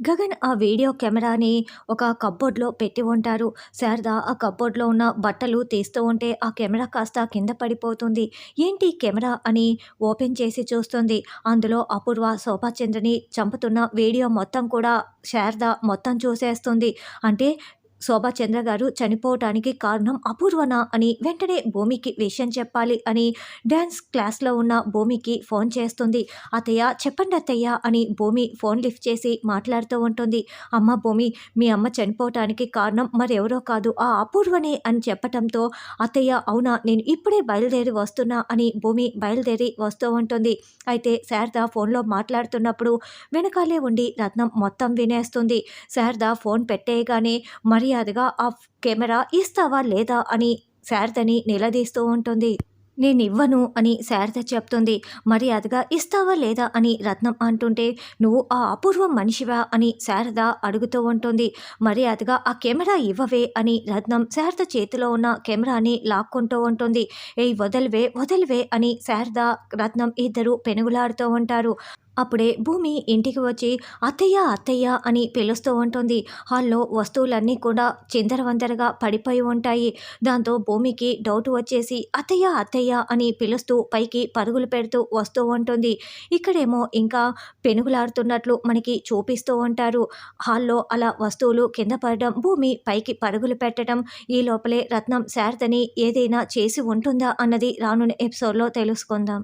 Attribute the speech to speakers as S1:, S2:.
S1: గగన్ ఆ వీడియో కెమెరాని ఒక కప్బోర్డ్‌లో పెట్టి ఉంటారు. శారద ఆ కప్బోర్డ్‌లో ఉన్న బట్టలు తీస్తూ ఉంటే ఆ కెమెరా కాస్త కింద పడిపోతుంది. ఏంటి కెమెరా అని ఓపెన్ చేసి చూస్తుంది. అందులో అపూర్వ శోభాచంద్రని చంపుతున్న వీడియో మొత్తం కూడా శారద మొత్తం చూసేస్తుంది. అంటే శోభాచంద్ర గారు చనిపోవటానికి కారణం అపూర్వన అని వెంటనే భూమికి విషయం చెప్పాలి అని డ్యాన్స్ క్లాస్‌లో ఉన్న భూమికి ఫోన్ చేస్తుంది. అతయ్య చెప్పండి అత్తయ్య" అని భూమి ఫోన్ లిఫ్ట్ చేసి మాట్లాడుతూ ఉంటుంది. "అమ్మ భూమి మీ అమ్మ చనిపోవటానికి కారణం మరెవరో కాదు ఆ అపూర్వనే" అని చెప్పటంతో "అత్తయ్య అవునా నేను ఇప్పుడే బయలుదేరి వస్తున్నా" అని భూమి బయలుదేరి వస్తూ ఉంటుంది. అయితే శారద ఫోన్‌లో మాట్లాడుతున్నప్పుడు వెనకాలే ఉండి రత్నం మొత్తం వినేస్తుంది. శారద ఫోన్ పెట్టేయగానే మరి మర్యాదగా ఆ కెమెరా ఇస్తావా లేదా అని శారదని నిలదీస్తూ ఉంటుంది. నేనివ్వను అని శారద చెప్తుంది. మర్యాదగా ఇస్తావా లేదా అని రత్నం అంటుంటే నువ్వు ఆ అపూర్వం మనిషివా అని శారద అడుగుతూ ఉంటుంది. మర్యాదగా ఆ కెమెరా ఇవ్వవే అని రత్నం శారద చేతిలో ఉన్న కెమెరాని లాక్కుంటూ ఉంటుంది. ఏయ్ వదలివే వదలివే అని శారద రత్నం ఇద్దరు పెనుగులాడుతూ ఉంటారు. అప్పుడే భూమి ఇంటికి వచ్చి అత్తయ్య అత్తయ్య అని పిలుస్తూ ఉంటుంది. హాల్లో వస్తువులన్నీ కూడా చిందరవందరగా పడిపోయి ఉంటాయి. దాంతో భూమికి డౌట్ వచ్చేసి అత్తయ్య అత్తయ్య అని పిలుస్తూ పైకి పరుగులు పెడుతూ వస్తూ ఉంటుంది. ఇక్కడేమో ఇంకా పెనుగులాడుతున్నట్లు మనకి చూపిస్తూ ఉంటారు. హాల్లో అలా వస్తువులు కింద పడడం భూమి పైకి పరుగులు పెట్టడం ఈ లోపలే రత్నం శారదని ఏదైనా చేసి ఉంటుందా అన్నది రానున్న ఎపిసోడ్‌లో తెలుసుకుందాం.